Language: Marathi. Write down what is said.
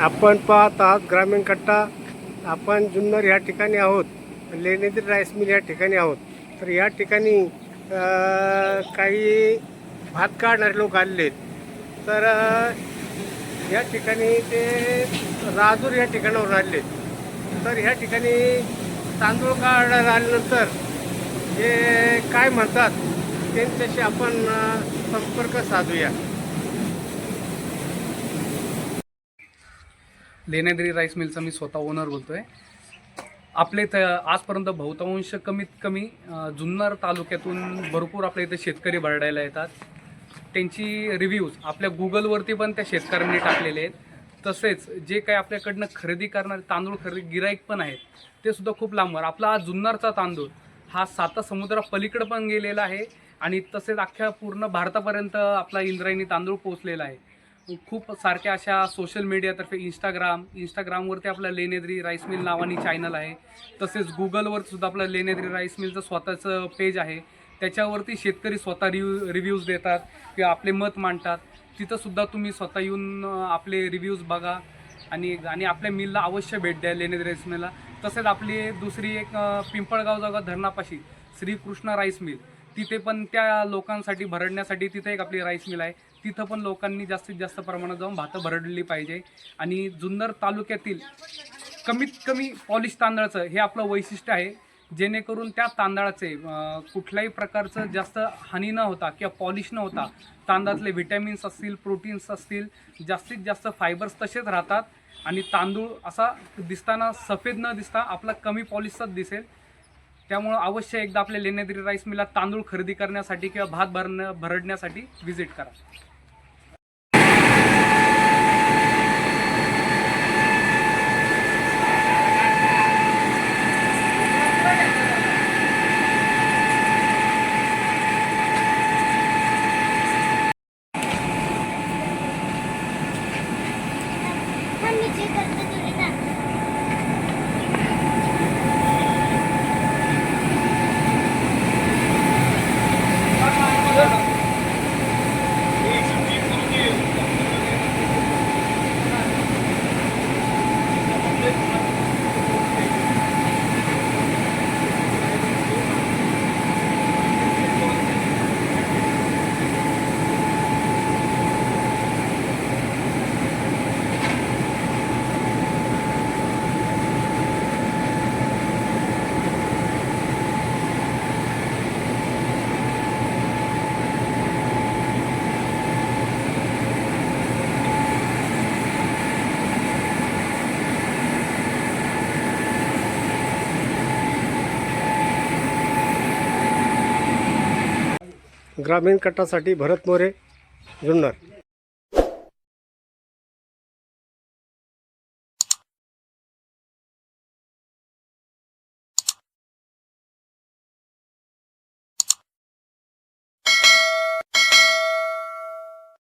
आपण पाहत आहात ग्रामीण कट्टा. आपण जुन्नर या ठिकाणी आहोत. लेणेद्री राईस मिल या ठिकाणी आहोत. तर या ठिकाणी काही भात काढणारे लोक आलेले आहेत. तर या ठिकाणी ते राजूर या ठिकाणावर आलेले आहेत. तर ह्या ठिकाणी तांदूळ काढायला आल्यानंतर जे काय म्हणतात त्यांच्याशी आपण संपर्क साधूया. लेण्याद्री राईस मिलचा मी स्वतः ओनर बोलतो आहे आपले इथं आजपर्यंत बहुतांश कमीत कमी जुन्नर तालुक्यातून भरपूर आपल्या इथे शेतकरी भरडायला येतात. त्यांची रिव्ह्यूज आपल्या गुगलवरती पण त्या शेतकऱ्यांनी टाकलेले आहेत. तसेच जे काही आपल्याकडनं खरेदी करणारे तांदूळ खरेदी गिराईक पण आहेत ते सुद्धा खूप लांबवर. आपला हा जुन्नरचा तांदूळ हा साता समुद्रापलीकडं पण गेलेला आहे आणि तसेच अख्ख्या पूर्ण भारतापर्यंत आपला इंद्रायणी तांदूळ पोचलेला आहे. खूप सारख्या अशा सोशल मीडियातर्फे इंस्टाग्राम इंस्टाग्रामवरती आपलं लेनेद्री राईस मिल नावानी चॅनल आहे. तसेच गुगलवर सुद्धा आपलं लेनेद्री राईस मिलचं स्वतःचं पेज आहे. त्याच्यावरती शेतकरी स्वतः रिव्ह्यू रिव्ह्यूज देतात किंवा आपले मत मांडतात. तिथंसुद्धा तुम्ही स्वतः येऊन आपले रिव्ह्यूज बघा. आणि आणि आपल्या मिलला अवश्य भेट द्या लेनेद्री राईस मिलला तसेच आपली दुसरी एक पिंपळगाव जागा धरणापाशी श्रीकृष्ण राईस मिल तिथे पण त्या लोकांसाठी भरडण्यासाठी तिथे एक आपली राईस मिल आहे. तिथं पण लोकांनी जास्तीत जास्त प्रमाणात जाऊन भातं भरडली पाहिजे. आणि जुन्नर तालुक्यातील कमीत कमी पॉलिश तांदळाचं हे आपलं वैशिष्ट्य आहे. जेणेकरून त्या तांदळाचे कुठल्याही प्रकारचं जास्त हानी न होता किंवा पॉलिश न होता तांदळातले व्हिटॅमिन्स असतील प्रोटीन्स असतील जास्तीत जास्त फायबर्स तसेच राहतात. आणि तांदूळ असा दिसताना सफेद न दिसता आपला कमी पॉलिशचाच दिसेल. त्यामुळं अवश्य एकदा आपल्या लेण्याद्री राईस मिलला तांदूळ खरेदी करण्यासाठी किंवा भात भरण भरडण्यासाठी व्हिजिट करा. ग्रामीण कट्टासाठी भरत मोरे जुन्नर.